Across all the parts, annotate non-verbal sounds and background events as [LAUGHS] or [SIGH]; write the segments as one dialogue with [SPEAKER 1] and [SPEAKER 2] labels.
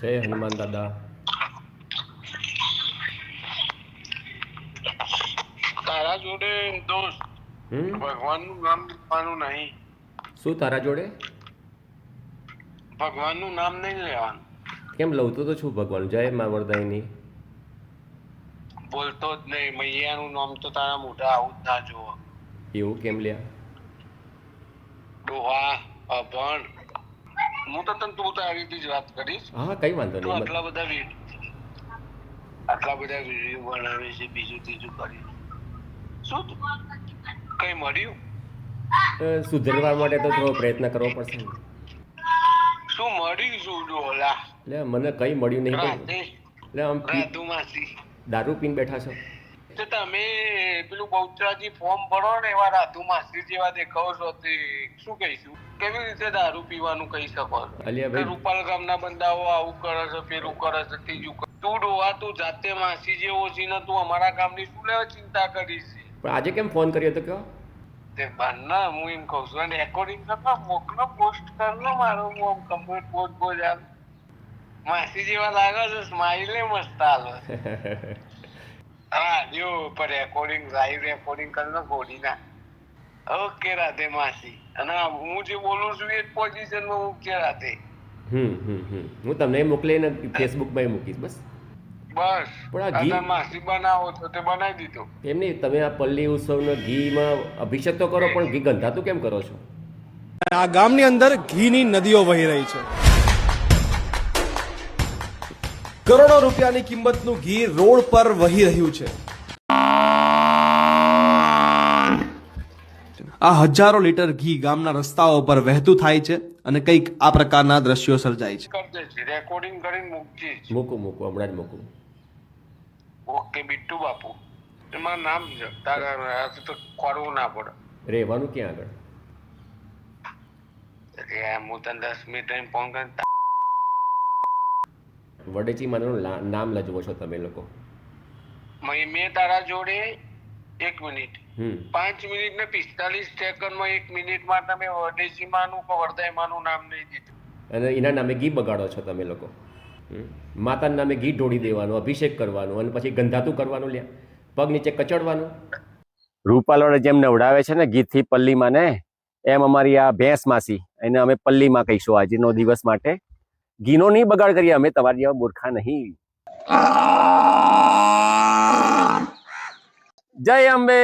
[SPEAKER 1] જય હનુમાન દાદા
[SPEAKER 2] તારા જોડે દોસ્ત ભગવાનનું નામ લેવાનું નહીં
[SPEAKER 1] શું તારા જોડે
[SPEAKER 2] ભગવાનનું નામ નહીં લેવાનું
[SPEAKER 1] કેમ લવતો તો છું ભગવાન જય મા વરદાયની
[SPEAKER 2] બોલતો જ નહીં મૈયાનું નામ તો તારા મોઢા આવું જ ના જોવો
[SPEAKER 1] એવું કેમ લ્યા
[SPEAKER 2] ડોહા અભણ હું તો તને તું તારી રીતે જ વાત કરીશ.
[SPEAKER 1] હા કઈ વાંધો નહીં
[SPEAKER 2] આટલા બધા આટલા બધા વીડિયો બનાવે છે બીજું ત્રીજું કરી શું કઈ મળ્યું?
[SPEAKER 1] સુધરવા માટે તો થોડો પ્રયત્ન કરવો પડશે
[SPEAKER 2] શું મળ્યું શું ડોલા
[SPEAKER 1] એટલે મને કઈ મળ્યું નહીં એટલે આમ દારૂ પીને બેઠા છો.
[SPEAKER 2] તો તમે પેલું બહુચરાજી ફોર્મ ભરો ને એવા રાધુ માસી જેવા દેખાવ છો તે શું કહીશું? કેવી રીતે દારૂ પીવાનું કહી શકો? છો રૂપાલ ગામના બંદાઓ આવું કરે છે પેલું કરે છે ત્રીજું કરે તું ડોવા તું જાતે માસી જેવો છે ને તું અમારા ગામની શું લેવા ચિંતા કરીશ?
[SPEAKER 1] પણ આજે કેમ ફોન કર્યો તો કયો
[SPEAKER 2] તે બારના હું એમ કહું છું અને રેકોર્ડિંગ કરતા મોકલો પોસ્ટ કરલો મારો હું આમ કમ્પ્લીટ પોસ્ટ બોલ યાર માસી જેવા લાગે છે સ્માઈલે મસ્ત આવે. [LAUGHS] હા જો પર રેકોર્ડિંગ લાઈવ રેકોર્ડિંગ કરીને ગોળીના ઓકે રાધે માસી. અને હું જે બોલું છું એ જ પોઝિશનમાં મૂકજે રાધે?
[SPEAKER 1] હમ હમ હમ. હું તમને મોકલીને ફેસબુકમાં મૂકીશ બસ.
[SPEAKER 2] બસ.
[SPEAKER 1] પણ આ ઘી-
[SPEAKER 2] માસી બનાવો તો તે બનાવી દીધો.
[SPEAKER 1] એમ નહીં તમે આ પલ્લી ઉત્સવનો ઘીમાં અભિષેક તો કરો પણ ઘી ગંધાતું કેમ કરો છો?
[SPEAKER 3] આ ગામની અંદર ઘીની નદીઓ વહી રહી છે. કરોડો રૂપિયાની કિંમતનું ઘી રોડ પર વહી રહ્યું છે. આ હજારો લીટર ઘી ગામના રસ્તાઓ પર વહેતું થાય છે અને કંઈક આ પ્રકારના દ્રશ્યો સર્જાય છે.
[SPEAKER 2] કરી છે. રેકોર્ડિંગ કરીને મૂકજી.
[SPEAKER 1] મૂકું મૂકું હમણાં જ મૂકું.
[SPEAKER 2] ઓકે બિટ્ટુ બાપુ. એમાં નામ છે. તારા તો કરવું ના પડે.
[SPEAKER 1] રહેવાનું ક્યાં આગળ?
[SPEAKER 2] એટલે હું તને દસ મિનિટ ફોન કરી
[SPEAKER 1] વડેચી માનું નામ લજવો છો તમે લોકો.
[SPEAKER 2] મેં મેં તારા જોડે એક મિનિટ. પાંચ મિનિટ ને પિસ્તાલીસ સેકન્ડમાં એક મિનિટમાં તમે વડેસીમાનું કે વરદાયમાનું નામ નહીં દીધું.
[SPEAKER 1] અને એના નામે ઘી બગાડો છો તમે લોકો. હમ? માતાના નામે ઘી ઢોળી દેવાનું અભિષેક કરવાનું અને પછી ગંધાતું કરવાનું લ્યા. પગ નીચે કચડવાનું. રૂપાલોને જેમ નવડાવે છે ને ગીતથી પલ્લીમાં ને એમ અમારી આ ભેંસ માસી એને અમે પલ્લીમાં કહીશું આજનો દિવસ માટે. ઘીનો નહીં બગાડ કરીએ અમે તમારી જેવા મૂર્ખા નહીં. જય અંબે.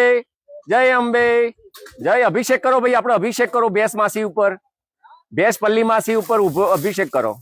[SPEAKER 1] જય અંબે. જય અભિષેક કરો ભાઈ, આપણે અભિષેક કરો ભેંસ માસી ઉપર. ભેંસ પલ્લી માસી ઉપર ઊભો અભિષેક કરો.